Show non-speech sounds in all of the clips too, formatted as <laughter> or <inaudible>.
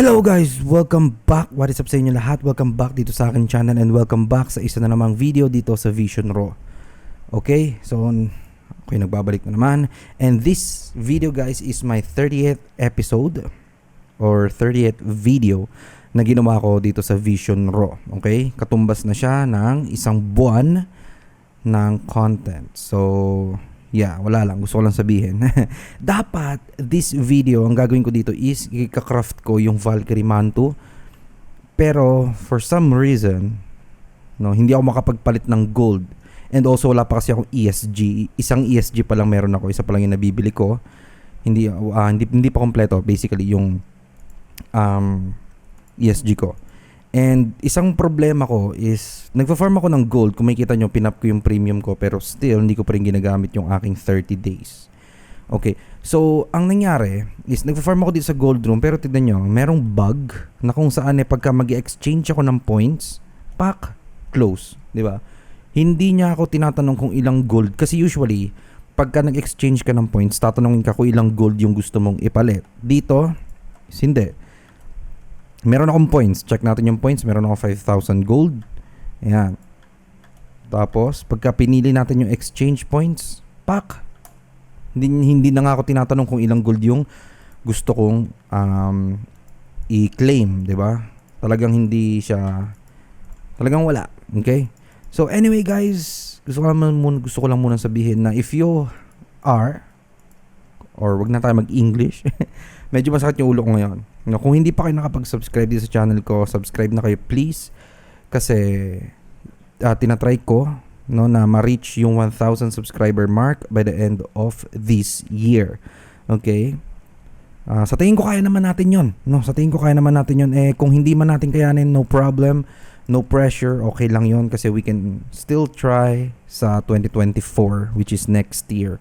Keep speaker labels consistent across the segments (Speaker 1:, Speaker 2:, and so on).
Speaker 1: Hello guys! Welcome back! What is up sa inyo lahat? Welcome back dito sa akin channel and welcome back sa isa na namang video dito sa Vision Raw. Okay, so okay, nagbabalik na naman. And this video guys is my 30th episode or 30th video na ginawa ko dito sa Vision Raw. Okay, katumbas na siya ng isang buwan ng content. So, Yeah, wala lang. Gusto ko lang sabihin. <laughs> Dapat, this video, ang gagawin ko dito is, ika-craft ko yung Valkyrie Manto. Pero, for some reason, no, hindi ako makapagpalit ng gold. And also, wala pa kasi akong ESG. Isang ESG pa lang meron ako. Isa pa lang yung nabibili ko. Hindi, uh, hindi, hindi pa kompleto, basically, yung um, ESG ko. And isang problema ko is, nagpa-farm ako ng gold. Kung makikita nyo, pinap ko yung premium ko. Pero still, hindi ko pa rin ginagamit yung aking 30 days. Okay. So, ang nangyari is, nagpa-farm ako dito sa gold room. Pero tignan nyo, merong bug na kung saan eh, pagka mag exchange ako ng points, pack, close. di ba? Hindi niya ako tinatanong kung ilang gold. Kasi usually, pagka nag-exchange ka ng points, tatanungin ka kung ilang gold yung gusto mong ipalit. Dito, hindi meron akong points. Check natin yung points. Meron ako 5,000 gold. Ayan. Tapos, pagka pinili natin yung exchange points, pak! Hindi, hindi na nga ako tinatanong kung ilang gold yung gusto kong um, i-claim, di ba? Talagang hindi siya, talagang wala. Okay? So, anyway guys, gusto ko lang muna, gusto ko lang muna sabihin na if you are, or wag na tayo mag-English, <laughs> medyo masakit yung ulo ko ngayon. No, kung hindi pa kayo nakapag-subscribe sa channel ko, subscribe na kayo please. Kasi uh, tinatry ko no, na ma-reach yung 1,000 subscriber mark by the end of this year. Okay? Uh, sa tingin ko kaya naman natin yon no sa tingin ko kaya naman natin yon eh kung hindi man natin kayanin no problem no pressure okay lang yon kasi we can still try sa 2024 which is next year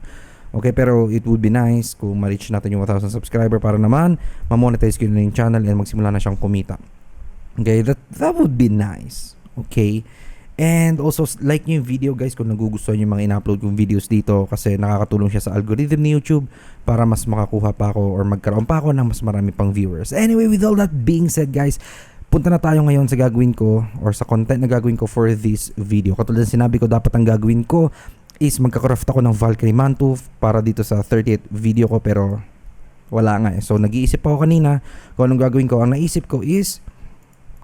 Speaker 1: Okay, pero it would be nice kung ma-reach natin yung 1,000 subscriber para naman ma-monetize ko na yung channel and magsimula na siyang kumita. Okay, that, that would be nice. Okay. And also, like nyo yung video guys kung nagugustuhan yung mga in-upload kong videos dito kasi nakakatulong siya sa algorithm ni YouTube para mas makakuha pa ako or magkaroon pa ako ng mas marami pang viewers. Anyway, with all that being said guys, punta na tayo ngayon sa gagawin ko or sa content na gagawin ko for this video. Katulad ng sinabi ko, dapat ang gagawin ko is magkacraft ako ng Valkyrie Mantle para dito sa 30th video ko pero wala nga eh. So nag-iisip ako kanina kung anong gagawin ko. Ang naisip ko is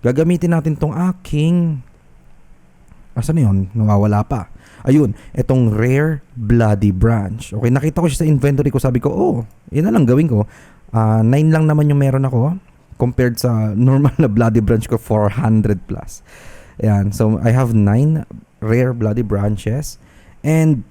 Speaker 1: gagamitin natin tong aking Asan na yun? Nawawala pa. Ayun, itong rare bloody branch. Okay, nakita ko siya sa inventory ko. Sabi ko, oh, yun na lang gawin ko. Uh, nine lang naman yung meron ako compared sa normal na bloody branch ko, 400 plus. Ayan, so I have nine rare bloody branches. And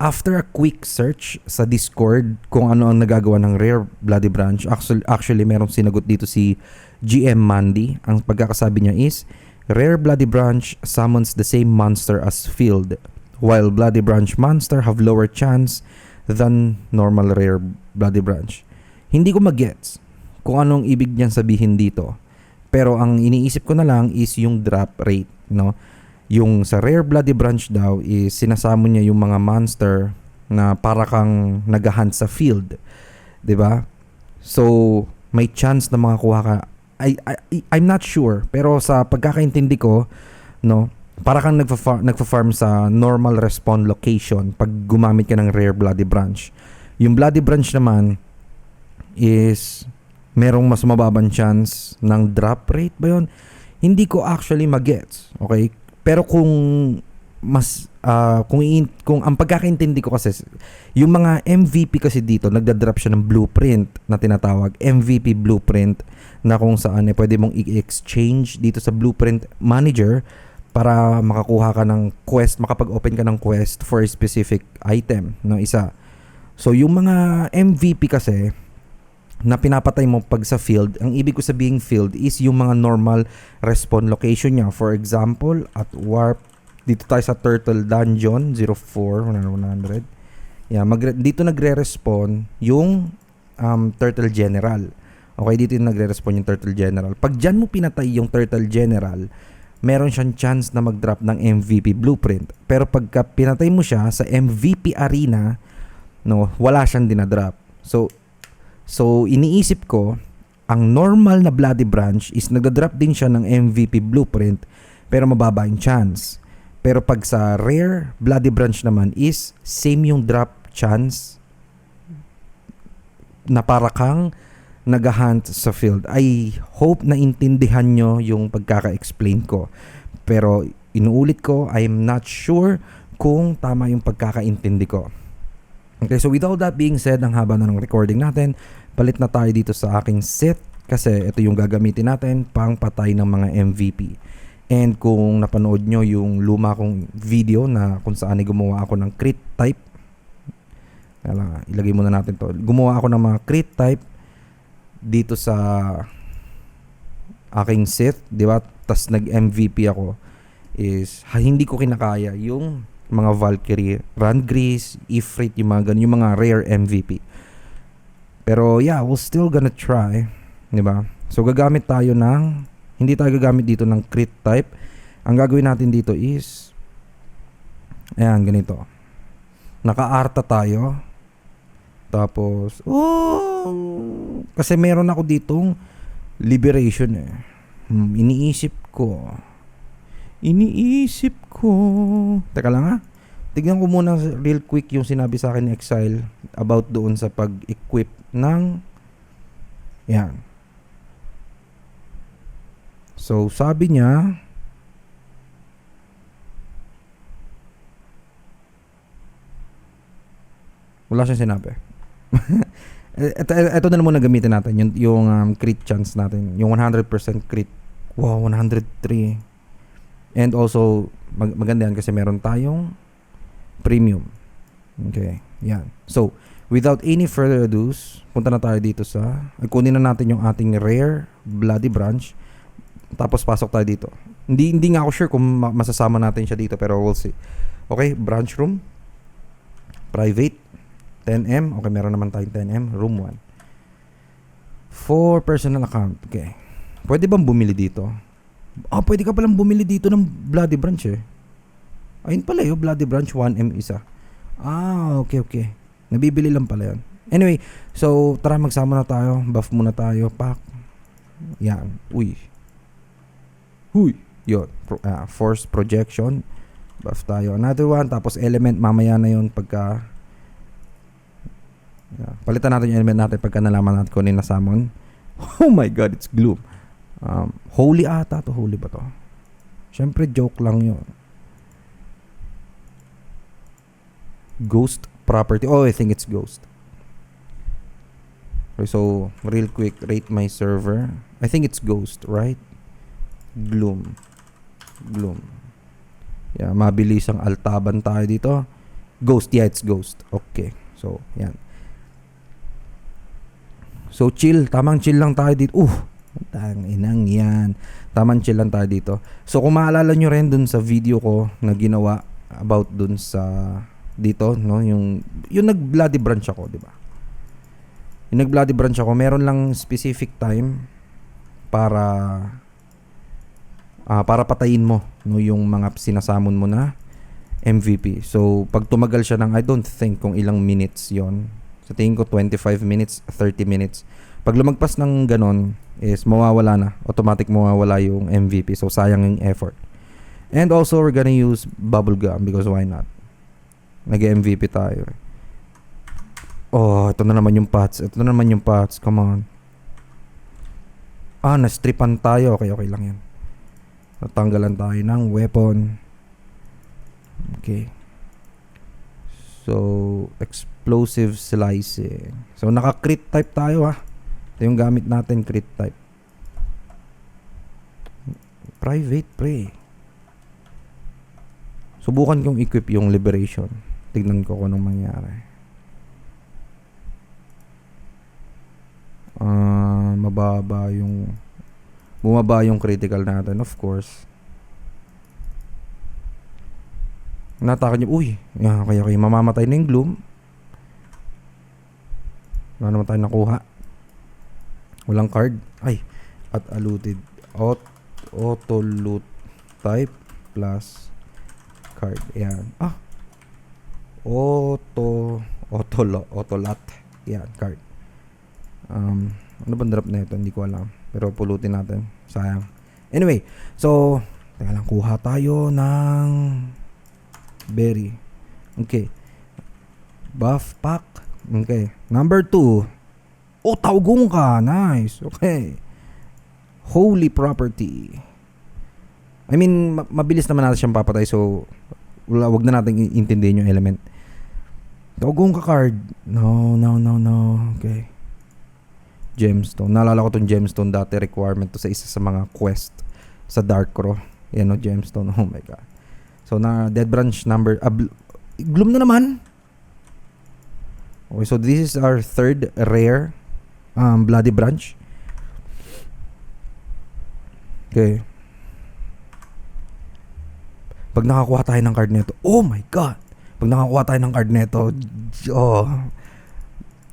Speaker 1: after a quick search sa Discord kung ano ang nagagawa ng Rare Bloody Branch, actually, actually merong sinagot dito si GM Mandy. Ang pagkakasabi niya is, Rare Bloody Branch summons the same monster as Field, while Bloody Branch monster have lower chance than normal Rare Bloody Branch. Hindi ko magets kung anong ibig niyang sabihin dito. Pero ang iniisip ko na lang is yung drop rate, no? Yung sa rare bloody branch daw is sinasamo niya yung mga monster na para kang nagahunt sa field. 'Di ba? So, may chance na makakuha ka. I, I, I'm not sure, pero sa pagkakaintindi ko, no, para kang nagfa-farm, nagfa-farm sa normal respawn location pag gumamit ka ng rare bloody branch. Yung bloody branch naman is merong mas mababang chance ng drop rate ba yun? Hindi ko actually magets. Okay? Pero kung mas uh, kung in, kung ang pagkakaintindi ko kasi yung mga MVP kasi dito nagda-drop siya ng blueprint na tinatawag. MVP blueprint na kung saan eh, pwede mong i-exchange dito sa blueprint manager para makakuha ka ng quest makapag-open ka ng quest for a specific item no isa. So yung mga MVP kasi na pinapatay mo pag sa field, ang ibig ko sabihin field is yung mga normal respawn location niya. For example, at warp, dito tayo sa Turtle Dungeon 04, 100. Yeah, mag dito nagre-respawn yung um, Turtle General. Okay, dito yung nagre-respawn yung Turtle General. Pag dyan mo pinatay yung Turtle General, meron siyang chance na mag-drop ng MVP blueprint. Pero pagka pinatay mo siya sa MVP arena, no, wala siyang dinadrop. So, So, iniisip ko, ang normal na Bloody Branch is nagda-drop din siya ng MVP blueprint pero mababa yung chance. Pero pag sa rare Bloody Branch naman is same yung drop chance na para kang nag-hunt sa field. I hope na intindihan nyo yung pagkaka-explain ko. Pero inuulit ko, I'm not sure kung tama yung pagkakaintindi ko. Okay, so with all that being said, ang haba na ng recording natin, palit na tayo dito sa aking set kasi ito yung gagamitin natin pang patay ng mga MVP. And kung napanood nyo yung luma kong video na kung saan ay gumawa ako ng crit type, Kala, ilagay muna natin to. Gumawa ako ng mga crit type dito sa aking set, di ba? Tas nag-MVP ako is ha, hindi ko kinakaya yung mga Valkyrie, Rangris, Ifrit, yung mga ganun, yung mga rare MVP. Pero yeah, we're still gonna try, di ba? So gagamit tayo ng hindi tayo gagamit dito ng crit type. Ang gagawin natin dito is ayan, ganito. Naka-arta tayo. Tapos, oh, kasi meron ako ditong liberation eh. Hmm, iniisip ko. Iniisip ko. Teka lang ha. Tignan ko muna real quick yung sinabi sa akin ni Exile about doon sa pag-equip ng yan. So, sabi niya, wala siyang sinabi. <laughs> ito, ito na muna gamitin natin yung, yung um, crit chance natin yung 100% crit wow 103 and also mag, maganda yan kasi meron tayong premium okay yan so without any further ado punta na tayo dito sa kunin na natin yung ating rare bloody branch tapos pasok tayo dito hindi hindi nga ako sure kung ma- masasama natin siya dito pero we'll see okay branch room private 10M. Okay, meron naman tayong 10M. Room 1. For personal account. Okay. Pwede bang bumili dito? Ah, pwede ka palang bumili dito ng Bloody Branch eh. Ayun pala yun, Bloody Branch 1M isa. Ah, okay, okay. Nabibili lang pala yun. Anyway, so tara magsama na tayo. Buff muna tayo. Pak. Yan. Uy. Huy. Yun. Pro, ah, force projection. Buff tayo. Another one. Tapos element mamaya na yun pagka Yeah. Palitan natin yung element natin pagka nalaman natin kung ano yung nasamon. <laughs> Oh my god, it's gloom. Um, holy ata to. Holy ba to? Siyempre, joke lang yun. Ghost property. Oh, I think it's ghost. Okay, so, real quick, rate my server. I think it's ghost, right? Gloom. Gloom. Yeah, mabilis ang altaban tayo dito. Ghost, yeah, it's ghost. Okay. So, yan. So chill, tamang chill lang tayo dito. Uh, tang inang yan. Tamang chill lang tayo dito. So kung maalala nyo rin dun sa video ko na ginawa about dun sa dito, no, yung yung nag-bloody branch ako, di ba? Yung nag-bloody branch ako, meron lang specific time para ah para patayin mo no yung mga sinasamon mo na MVP. So pag tumagal siya ng I don't think kung ilang minutes 'yon sa tingin ko 25 minutes, 30 minutes. Pag lumagpas ng ganon is mawawala na. Automatic mawawala yung MVP. So sayang yung effort. And also we're gonna use bubble gum because why not? Nag-MVP tayo. Oh, ito na naman yung pots. Ito na naman yung pots. Come on. Ah, na-stripan tayo. Okay, okay lang yan. Natanggalan tayo ng weapon. Okay. So, explosive slicing. So, naka-crit type tayo ha. Ito yung gamit natin, crit type. Private pre. Subukan kong equip yung liberation. Tignan ko kung anong mangyari. Ah, mababa yung bumaba yung critical natin, of course. Nataka niyo, uy, yeah, okay, okay, mamamatay na yung gloom. Wala naman tayo nakuha. Walang card. Ay, at allotted. Aut auto loot type plus card. Yan. Ah. Auto auto lo, auto lot. Yan, card. Um, Ano bang drop na ito? Hindi ko alam. Pero pulutin natin. Sayang. Anyway, so, teka lang, kuha tayo ng berry. Okay. Buff pack. Okay. Number two. Oh, taugong ka. Nice. Okay. Holy property. I mean, ma- mabilis naman natin siyang papatay so wala, wag na natin intindihin yung element. Taugong ka card. No, no, no, no. Okay. Gemstone. Naalala ko tong gemstone dati requirement to sa isa sa mga quest sa Dark Crow. Yan o, gemstone. Oh my god. So, na dead branch number... Uh, gloom na naman. Okay, so this is our third rare um, bloody branch. Okay. Pag nakakuha tayo ng card nito, oh my god. Pag nakakuha tayo ng card nito, oh.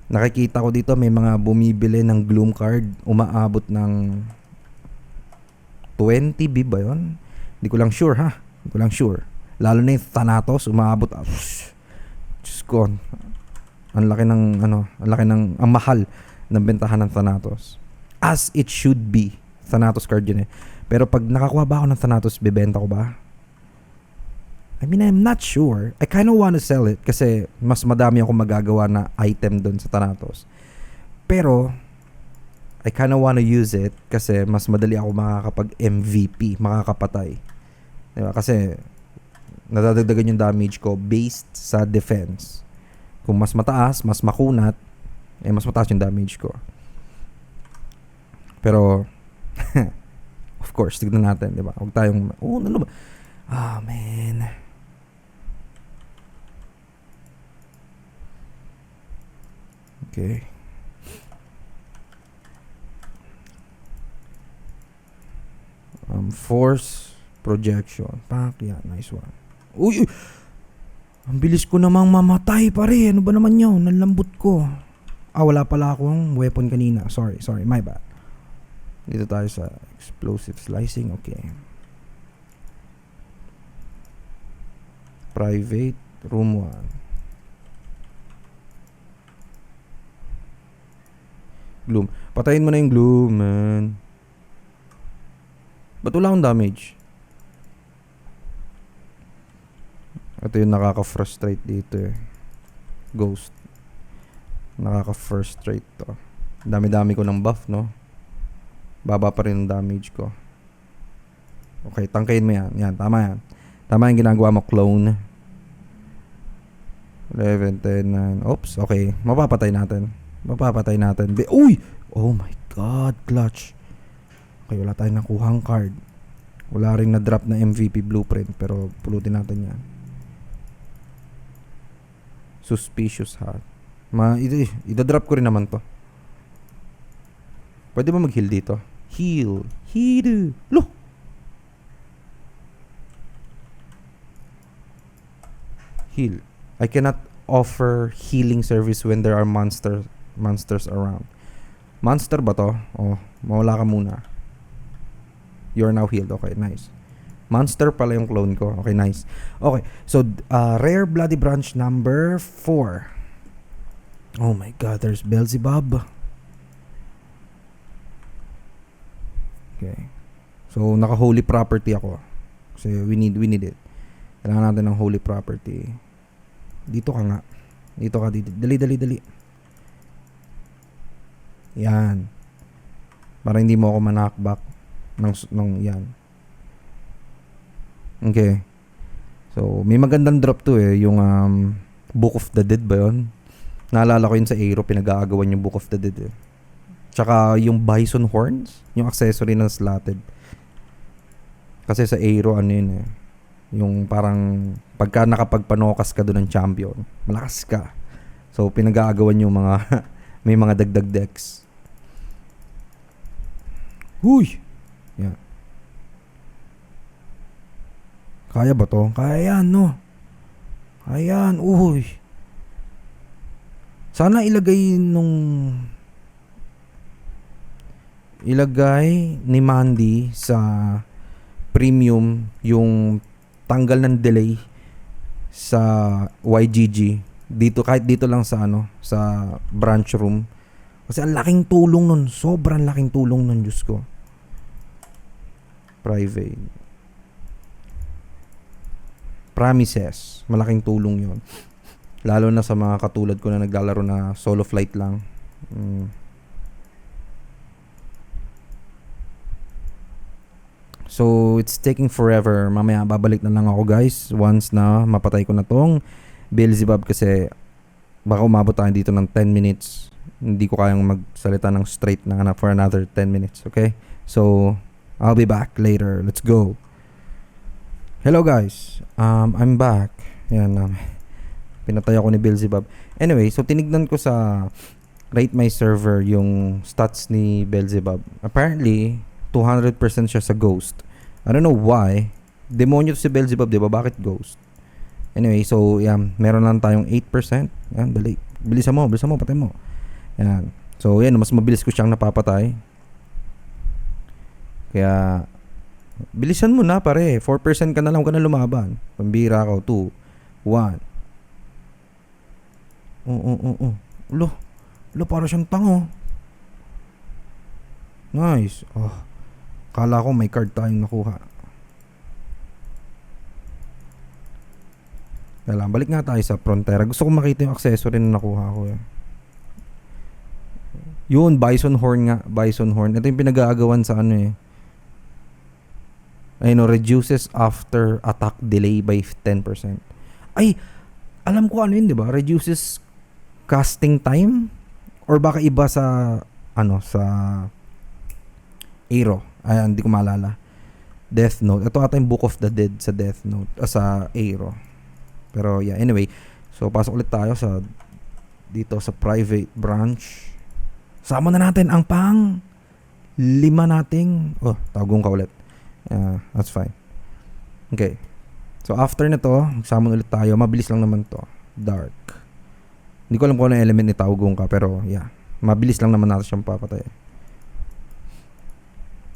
Speaker 1: Nakikita ko dito may mga bumibili ng gloom card, umaabot ng 20 B ba 'yon? Hindi ko lang sure ha. Hindi ko lang sure. Lalo na yung Thanatos, umaabot. ah, Diyos ko. Ang laki ng ano, ang laki ng ang mahal ng bentahan ng Thanatos. As it should be. Thanatos card yun eh. Pero pag nakakuha ba ako ng Thanatos, bibenta ko ba? I mean, I'm not sure. I kind of want to sell it kasi mas madami ako magagawa na item doon sa Thanatos. Pero, I kind of want to use it kasi mas madali ako makakapag MVP, makakapatay. Diba? Kasi, nadadagdagan yung damage ko based sa defense. Kung mas mataas, mas makunat, eh mas mataas yung damage ko. Pero, <laughs> of course, tignan natin, di ba? Huwag tayong, oh, ano ba? Ah, man. Okay. Um, force projection. Pak, yeah, nice one. Uy! Ang bilis ko namang mamatay pare. Ano ba naman yun? Nalambot ko. Ah, wala pala akong weapon kanina. Sorry, sorry. My bad. Dito tayo sa explosive slicing. Okay. Private room 1. Gloom. Patayin mo na yung gloom, man. Ba't wala akong damage? Ito yung nakaka-frustrate dito eh. Ghost. Nakaka-frustrate to. Dami-dami ko ng buff, no? Baba pa rin ang damage ko. Okay, tangkayin mo yan. Yan, tama yan. Tama yung ginagawa mo, clone. 11, 10, 9. Oops, okay. Mapapatay natin. Mapapatay natin. Be- Uy! Oh my God, clutch. Okay, wala tayong nakuhang card. Wala rin na-drop na MVP blueprint, pero pulutin natin yan. Suspicious hat. Ma, ito, ida-drop ko rin naman to. Pwede ba mag-heal dito? Heal. Heal. Lo! Heal. I cannot offer healing service when there are monster monsters around. Monster ba to? Oh, mawala ka muna. You're now healed. Okay, nice. Monster pala yung clone ko. Okay, nice. Okay, so uh, rare bloody branch number 4. Oh my god, there's Beelzebub. Okay. So naka holy property ako. Kasi we need we need it. Kailangan natin ng holy property. Dito ka nga. Dito ka dito. Dali dali dali. Yan. Para hindi mo ako manakback ng ng yan. Okay. So, may magandang drop to eh, yung um, Book of the Dead ba yun? Naalala ko yun sa Aero, pinag-aagawan yung Book of the Dead eh. Tsaka yung Bison Horns, yung accessory na slotted. Kasi sa Aero, ano yun eh, yung parang pagka nakapagpanokas ka doon ng champion, malakas ka. So, pinag-aagawan yung mga, <laughs> may mga dagdag decks. Huy! Yan. Kaya ba to? Kaya yan, no? Kaya yan, uy. Sana ilagay nung... Ilagay ni Mandy sa premium yung tanggal ng delay sa YGG dito kahit dito lang sa ano sa branch room Kasi ang laking tulong nun. Sobrang laking tulong nun, Diyos ko. Private. Promises. Malaking tulong yon Lalo na sa mga katulad ko na naglalaro na solo flight lang. Mm. So, it's taking forever. Mamaya babalik na lang ako guys once na mapatay ko na tong Beelzebub kasi baka umabot tayo dito ng 10 minutes. Hindi ko kayang magsalita ng straight na for another 10 minutes, okay? So, I'll be back later. Let's go. Hello guys. Um, I'm back. Yan, um, pinatay ako ni Beelzebub. Anyway, so tinignan ko sa Rate My Server yung stats ni Beelzebub. Apparently, 200% siya sa Ghost. I don't know why. Demonyo si Beelzebub, di ba? Bakit Ghost? Anyway, so, yan. Meron lang tayong 8%. Yan, dali. Bilisan mo, bilisan mo, patay mo. Yan. So, yan. Mas mabilis ko siyang napapatay. Kaya, bilisan mo na, pare. 4% ka na lang, huwag ka na lumaban. Pambira ka, 2, 1. Oo, oo, oo. Ulo. Ulo, para siyang tango. Nice. Oh. Kala ko may card tayong nakuha. Kaya balik nga tayo sa Frontera. Gusto ko makita yung accessory na nakuha ko eh. Yun, Bison Horn nga. Bison Horn. Ito yung pinag-aagawan sa ano eh. Ayun, reduces after attack delay by 10%. Ay, alam ko ano yun, di ba? Reduces casting time? Or baka iba sa, ano, sa Aero. Ay, hindi ko maalala. Death Note. Ito ata yung Book of the Dead sa Death Note. ah, sa Aero. Pero yeah, anyway. So, pasok ulit tayo sa dito sa private branch. Sama na natin ang pang lima nating oh, tagong ka ulit. Yeah, that's fine. Okay. So after nito, magsama ulit tayo. Mabilis lang naman to. Dark. Hindi ko alam kung ano element ni Tawgong ka pero yeah. Mabilis lang naman natin siyang papatay.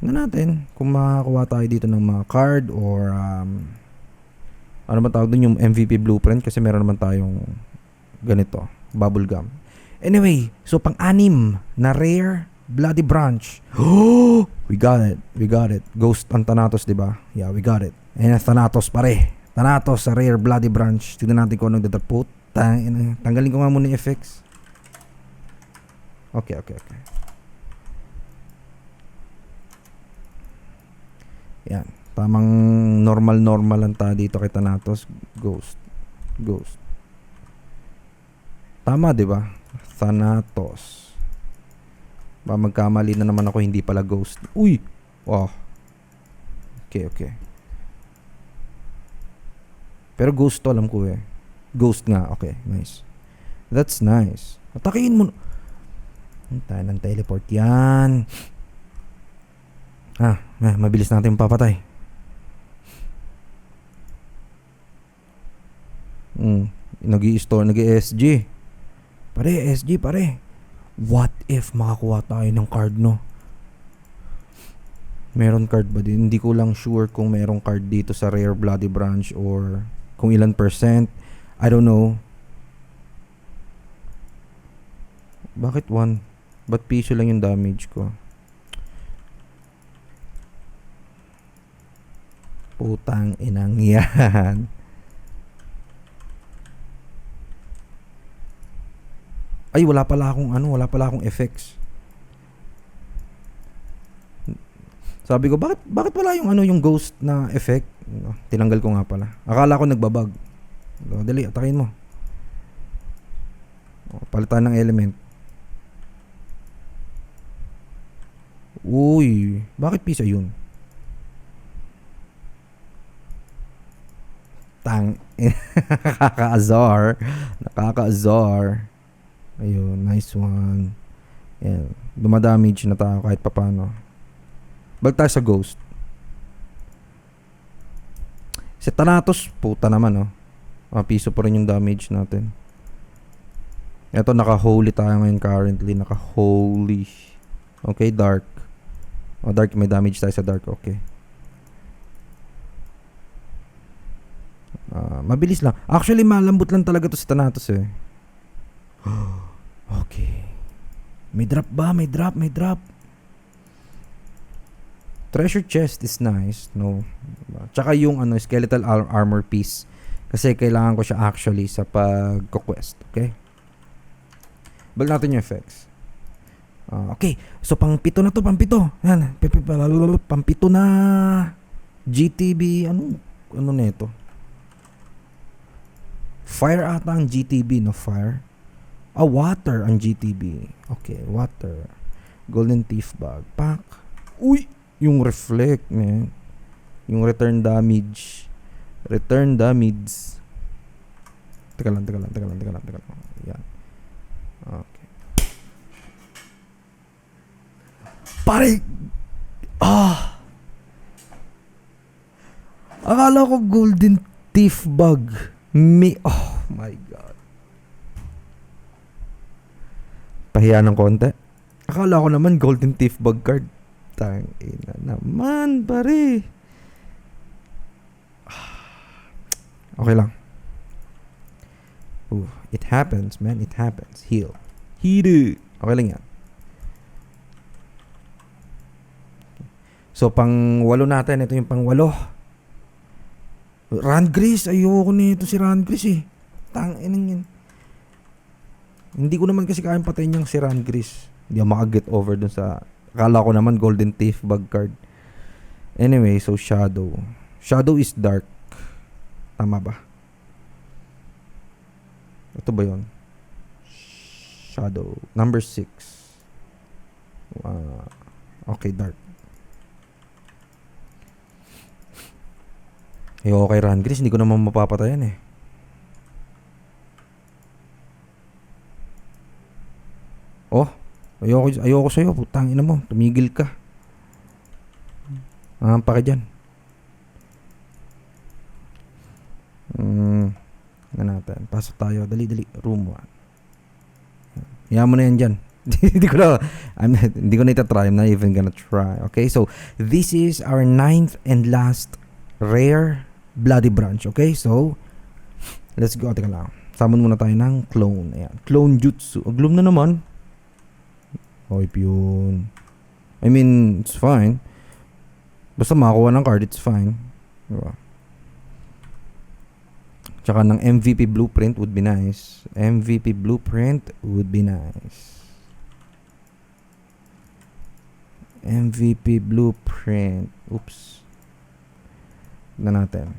Speaker 1: Na natin kung makakuha tayo dito ng mga card or um, ano ba tawag dun yung MVP blueprint kasi meron naman tayong ganito, bubble gum. Anyway, so pang-anim na rare bloody branch. Oh, we got it. We got it. Ghost ang Thanatos, 'di ba? Yeah, we got it. Ayan, Thanatos pare. Thanatos sa rare bloody branch. Tignan natin kung anong dadapot. Tang, tanggalin ko nga muna yung effects. Okay, okay, okay. Yan. Tamang normal-normal lang tayo dito kay Thanatos. Ghost. Ghost. Tama, di ba? Thanatos. Ba magkamali na naman ako, hindi pala ghost. Uy! Wow. Okay, okay. Pero ghost to, alam ko eh. Ghost nga. Okay, nice. That's nice. Atakiin mo. Tayo ng teleport yan. Ah, mabilis natin papatay. Mm, nag-i-store, nag-i-SG. Pare, SG pare. What if makakuha tayo ng card no? Meron card ba din? Hindi ko lang sure kung merong card dito sa Rare Bloody Branch or kung ilan percent. I don't know. Bakit one? Ba't piso lang yung damage ko? Putang inang yan. Ay, wala pala akong ano, wala pala akong effects. Sabi ko, bakit bakit wala yung ano yung ghost na effect? Tinanggal ko nga pala. Akala ko nagbabag. So, dali, atakin mo. O, palitan ng element. Uy, bakit pisa yun? Tang, <laughs> nakaka-azar. Nakaka-azar. Ayun, nice one. Yan. Dumadamage na tayo kahit papano. Balik tayo sa ghost. Si Thanatos, puta naman oh. Mga piso pa rin yung damage natin. Ito, naka-holy tayo ngayon currently. Naka-holy. Okay, dark. Oh, dark. May damage tayo sa dark. Okay. Ah, mabilis lang. Actually, malambot lang talaga to si Thanatos eh. <gasps> okay. May drop ba? May drop, may drop. Treasure chest is nice, no? Tsaka yung ano, skeletal ar- armor piece. Kasi kailangan ko siya actually sa pag-quest, okay? Bal natin yung effects. Ah, okay, so pang pito na to, pang pito. Yan, pang pito na GTB, ano, ano na ito? Fire ata ang GTB, no? Fire. Ah, water ang GTB. Okay, water. Golden Thief Bag. Pack. Uy! Yung reflect, man. Yung return damage. Return damage. Teka lang, teka lang, teka lang, teka lang, teka lang. Yan. Okay. Pare! Ah! Akala ko golden thief bug. Me, oh my god. Pahiya ng konti. Akala ko naman golden thief bug card. Tang ina naman, pare. Okay lang. Ooh, it happens, man. It happens. Heal. Heal. Okay lang yan. So, pang walo natin. Ito yung pang walo. Rand Gris. Ayoko nito si Rand Gris eh. Tang inang yan. Hindi ko naman kasi kayang patayin yung si Rand Gris. Hindi ako makaget over dun sa... Akala ko naman Golden Thief bug card. Anyway, so Shadow. Shadow is dark. Tama ba? Ito ba yon? Shadow. Number 6. Uh, okay, dark. Ayoko kay Ran Gris, hindi ko naman mapapatayan eh. Oh, ayoko, ayoko sa'yo, putang ina mo, tumigil ka. Ah, pa ka dyan. Hmm, na natin. Pasok tayo, dali, dali, room 1. Hayaan mo na yan dyan. <laughs> hindi ko na, I'm not, hindi ko na itatry. I'm not even gonna try. Okay, so this is our ninth and last rare bloody branch. Okay, so let's go. Teka lang. Summon muna tayo ng clone. Ayan. Clone jutsu. Oh, gloom na naman. Oh, yun. I mean, it's fine. Basta makakuha ng card, it's fine. Diba? Tsaka ng MVP blueprint would be nice. MVP blueprint would be nice. MVP blueprint. Oops. Na natin.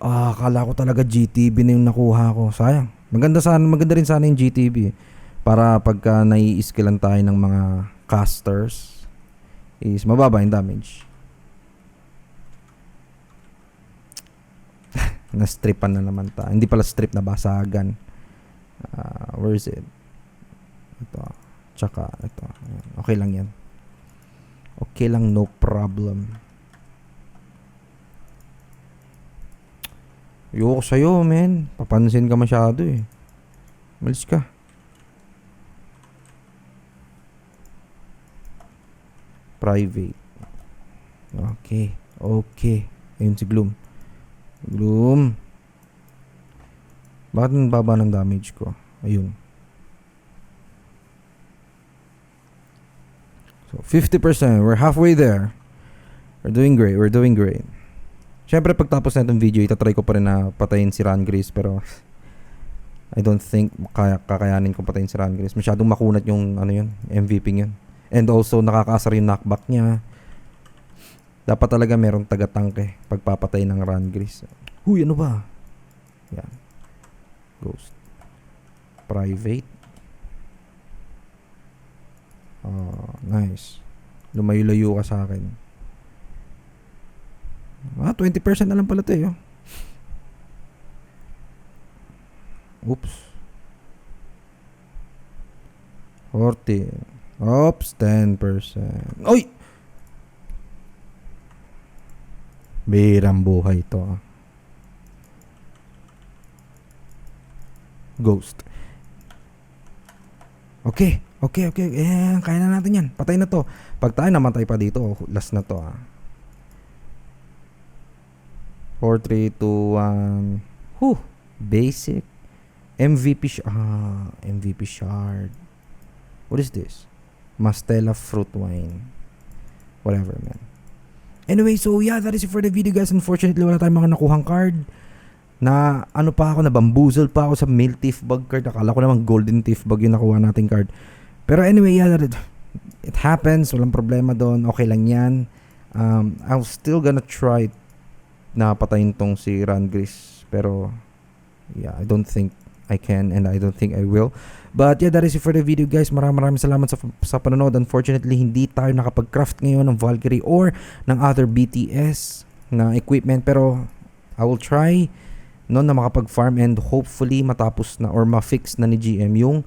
Speaker 1: Ah, akala ko talaga GTB na yung nakuha ko. Sayang. Maganda sana, maganda rin sana yung GTB. Para pagka nai-skillan tayo ng mga casters is mababa yung damage. Na-stripan na naman ta. Hindi pala strip na basagan. Uh, where is it? Ito. Tsaka ito. Okay lang yan. Okay lang, no problem. Ayoko sa'yo, men. Papansin ka masyado eh. Malis ka. Private. Okay. Okay. Ayun si Gloom. Gloom. Bakit ang baba ng damage ko? Ayun. So, 50%. We're halfway there. We're doing great. We're doing great. Siyempre, pagtapos na itong video, itatry ko pa rin na patayin si Ran Grace. Pero, I don't think kaya, kakayanin ko patayin si Ran Grace. Masyadong makunat yung, ano yun, MVP yun. And also, nakakaasar yung knockback niya. Dapat talaga merong taga-tangke pagpapatay ng Ran Grace. Huy, ano ba? Yan. Ghost. Private. Oh, nice. Lumayo-layo ka sa akin. Ah, 20% na lang pala tayo. Oops. 40. Oops, 10%. Oy! Birang buhay to. ah. Ghost. Okay, okay, okay. Eh, kaya na natin yan. Patay na to. Pag tayo namatay pa dito, last na to ah. 4, 3, 2, 1. Whew. Basic. MVP sh- ah, MVP shard. What is this? Mastella fruit wine. Whatever, man. Anyway, so yeah, that is it for the video guys. Unfortunately, wala tayong mga nakuhang card. Na ano pa ako, na bamboozle pa ako sa male thief bug card. Akala ko naman golden thief bug yung nakuha nating card. Pero anyway, yeah, that it, it happens. Walang problema doon. Okay lang yan. Um, I'm still gonna try na patayin tong si Rangris. Pero, yeah, I don't think I can and I don't think I will. But yeah, that is it for the video guys. Maraming maraming salamat sa, sa panonood. Unfortunately, hindi tayo nakapag-craft ngayon ng Valkyrie or ng other BTS na equipment. Pero I will try no na makapag-farm and hopefully matapos na or ma-fix na ni GM yung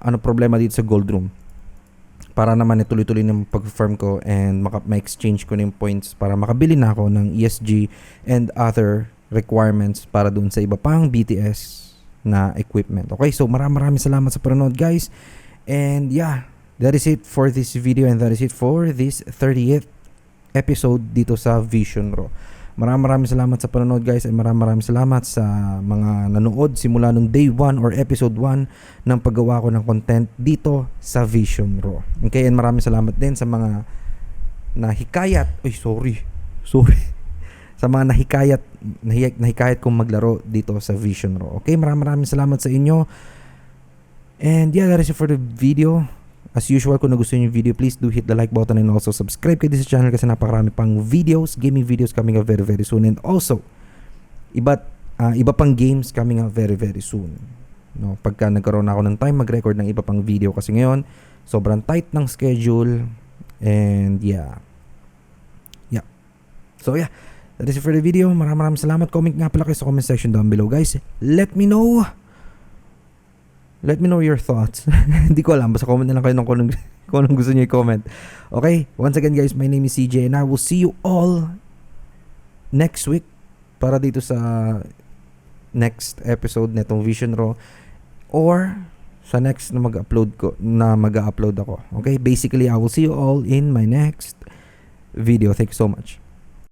Speaker 1: ano problema dito sa gold room. Para naman ituloy-tuloy ng pag-farm ko and maka- ma-exchange ko na points para makabili na ako ng ESG and other requirements para doon sa iba pang BTS na equipment. Okay, so maraming maraming salamat sa panonood guys. And yeah, that is it for this video and that is it for this 30th episode dito sa Vision Raw. Maraming maraming salamat sa panonood guys and maraming maraming salamat sa mga nanood simula nung day 1 or episode 1 ng paggawa ko ng content dito sa Vision Raw. Okay, and maraming salamat din sa mga nahikayat. Uy, sorry. Sorry. Sa mga nahikayat nahi- nahikayat kong maglaro dito sa Vision Raw. Okay, maraming maraming salamat sa inyo. And yeah, that is it for the video. As usual, kung nagustuhan yung video, please do hit the like button and also subscribe kayo sa channel kasi napakarami pang videos, gaming videos coming up very very soon. And also, iba, ah, iba pang games coming up very very soon. No, pagka nagkaroon ako ng time mag-record ng iba pang video kasi ngayon, sobrang tight ng schedule. And yeah. Yeah. So yeah, that is it for the video. Maraming maraming salamat. Comment nga pala kayo sa comment section down below, guys. Let me know Let me know your thoughts. <laughs> Hindi ko alam. Basta comment na lang kayo ng kung anong, <laughs> kung anong gusto niyo i-comment. Okay? Once again guys, my name is CJ and I will see you all next week para dito sa next episode netong Vision Raw or sa next na mag-upload ko na mag-upload ako. Okay? Basically, I will see you all in my next video. Thank you so much.